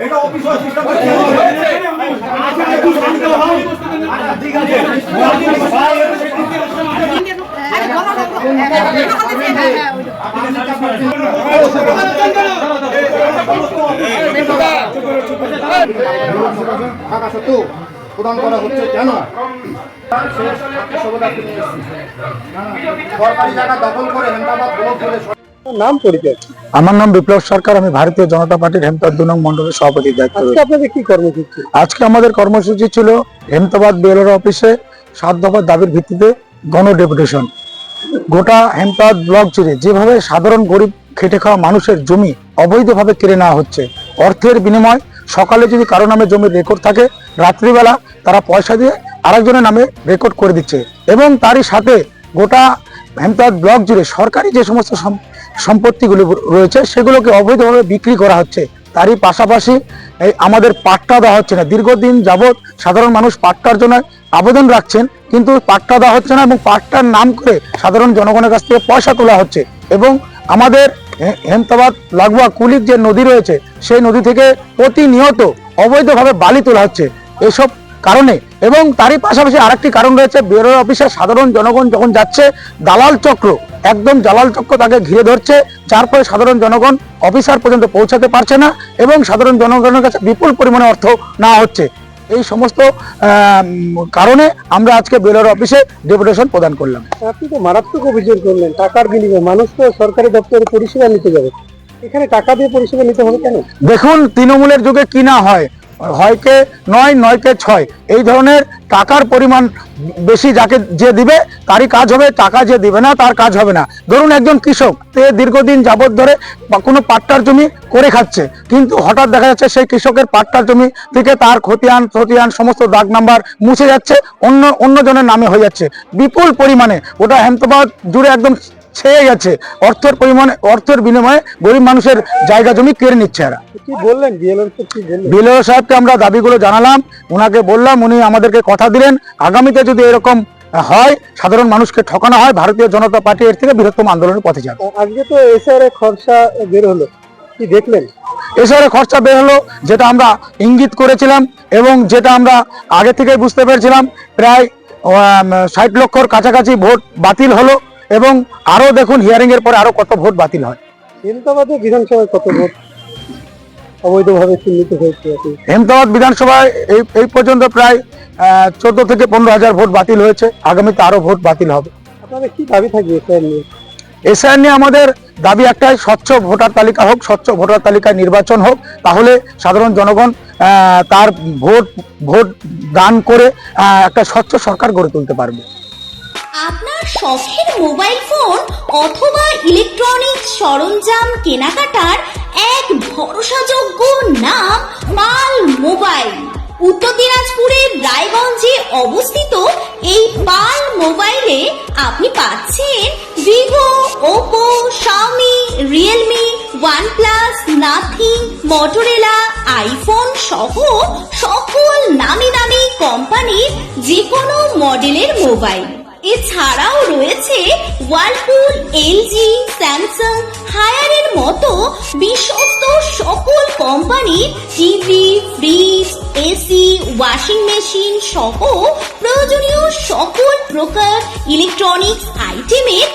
এটা অফিস প্রদান করা হচ্ছে কেন সরকারি জায়গা দখল করে হেমদাবাদ ব্লক করে নাম পরিচয়? আমার নাম বিপ্লব সরকার আমি ভারতীয় জনতা পার্টির হেমতাদ দু নং মন্ডলের দায়িত্ব আজকে আপনাদের কি কর্মসূচি? আজকে আমাদের কর্মসূচি ছিল হেমতাবাদ বিএলওর অফিসে সাত দফার দাবির ভিত্তিতে গণ ডেপুটেশন। গোটা হেমতাবাদ ব্লক জুড়ে যেভাবে সাধারণ গরিব খেটে খাওয়া মানুষের জমি অবৈধভাবে কেড়ে নেওয়া হচ্ছে অর্থের বিনিময় সকালে যদি কারও নামে জমির রেকর্ড থাকে রাত্রিবেলা তারা পয়সা দিয়ে আরেকজনের নামে রেকর্ড করে দিচ্ছে। এবং তারই সাথে গোটা হেমতাবাদ ব্লক জুড়ে সরকারি যে সমস্ত সম- সম্পত্তিগুলো রয়েছে, সেগুলোকে অবৈধভাবে বিক্রি করা হচ্ছে। তারই পাশাপাশি এই আমাদের পাট্টা দেওয়া হচ্ছে না। দীর্ঘদিন যাবৎ সাধারণ মানুষ পাট্টার জন্য আবেদন রাখছেন, কিন্তু পাট্টা দেওয়া হচ্ছে না এবং পাট্টার নাম করে সাধারণ জনগণের কাছ থেকে পয়সা তোলা হচ্ছে এবং আমাদের হেমতাবাদ লাগোয়া কুলিক যে নদী রয়েছে, সেই নদী থেকে প্রতিনিয়ত অবৈধভাবে বালি তোলা হচ্ছে। এসব কারণে। এবং তারই পাশাপাশি আরেকটি কারণ রয়েছে ব্যুরো অফিসে সাধারণ জনগণ যখন যাচ্ছে দালাল চক্র একদম দালাল চক্র তাকে ঘিরে ধরছে যার ফলে সাধারণ জনগণ অফিসার পর্যন্ত পৌঁছাতে পারছে না এবং সাধারণ জনগণের কাছে বিপুল পরিমাণে অর্থ না হচ্ছে। এই সমস্ত কারণে আমরা আজকে বেলোর অফিসে ডেপুটেশন প্রদান করলাম। আপনি তো মারাত্মক অভিযোগ করলেন টাকার বিনিময়ে। মানুষ তো সরকারি দপ্তরে পরিষেবা নিতে যাবে। এখানে টাকা দিয়ে পরিষেবা নিতে হবে কেন? দেখুন তৃণমূলের যুগে কি না হয় হয়কে নয়, নয়কে ছয়। এই ধরনের টাকার পরিমাণ বেশি যাকে যে দিবে, তারই কাজ হবে, টাকা যে দিবে না, তার কাজ হবে না। ধরুন একজন কৃষক তে দীর্ঘদিন যাবত ধরে কোনো পাট্টার জমি করে খাচ্ছে, কিন্তু হঠাৎ দেখা যাচ্ছে সেই কৃষকের পাট্টার জমি থেকে তার খতিয়ান খতিয়ান সমস্ত দাগ নাম্বার মুছে যাচ্ছে, অন্য অন্য জনের নামে হয়ে যাচ্ছে। বিপুল পরিমাণে ওটা হেমতাবাদ জুড়ে একদম ছেয়ে গেছে। অর্থের পরিমাণে অর্থের বিনিময়ে গরিব মানুষের জায়গা জমি কেড়ে নিচ্ছে এরা। কি বললেন? বিএলও সাহেবকে আমরা দাবিগুলো জানালাম ওনাকে বললাম উনি আমাদেরকে কথা দিলেন। আগামীতে যদি এরকম হয় সাধারণ মানুষকে ঠকানো হয় ভারতীয় জনতা পার্টি এর থেকে বৃহত্তম আন্দোলনের পথে যাবে। আজকে তো এসআর খরচা বের হলো। কি দেখলেন? এছাড়া খরচা বের হলো যেটা আমরা ইঙ্গিত করেছিলাম এবং যেটা আমরা আগে থেকে বুঝতে পেরেছিলাম প্রায় ষাট লক্ষর কাছাকাছি ভোট বাতিল হলো। এবং আরও দেখুন হিয়ারিং এর পরে আরও কত ভোট বাতিল হয়। হেমতাবাদে বিধানসভায় কত ভোট অবৈধভাবে চিহ্নিত হয়েছে বিধানসভায় এই এই পর্যন্ত প্রায় চোদ্দ থেকে পনেরো হাজার ভোট বাতিল হয়েছে। আগামীতে আরও ভোট বাতিল হবে। আপনাদের কি দাবি থাকবে এসআর নিয়ে? এসআর নিয়ে আমাদের দাবি একটাই স্বচ্ছ ভোটার তালিকা হোক স্বচ্ছ ভোটার তালিকায় নির্বাচন হোক তাহলে সাধারণ জনগণ আহ, তার ভোট ভোট দান করে একটা স্বচ্ছ সরকার গড়ে তুলতে পারবে। আপনার শখের মোবাইল ফোন অথবা ইলেকট্রনিক্স সরঞ্জাম কেনাকাটার এক ভরসাযোগ্য নাম পাল মোবাইল। উত্তর দিনাজপুরের রায়গঞ্জে অবস্থিত এই পাল মোবাইলে আপনি পাচ্ছেন Vivo, Oppo, Xiaomi, Realme, OnePlus, Nothing, Motorola, iPhone সহ সকল নামি দামি কোম্পানির যে কোনো মডেলের মোবাইল। এছাড়াও রয়েছে ওয়ার্লপুল এলজি স্যামসাং হায়ারের মতো বিশ্বস্ত সকল company TV fridge AC washing machine সহ প্রয়োজনীয় সকল প্রকার ইলেকট্রনিক্স আইটেমের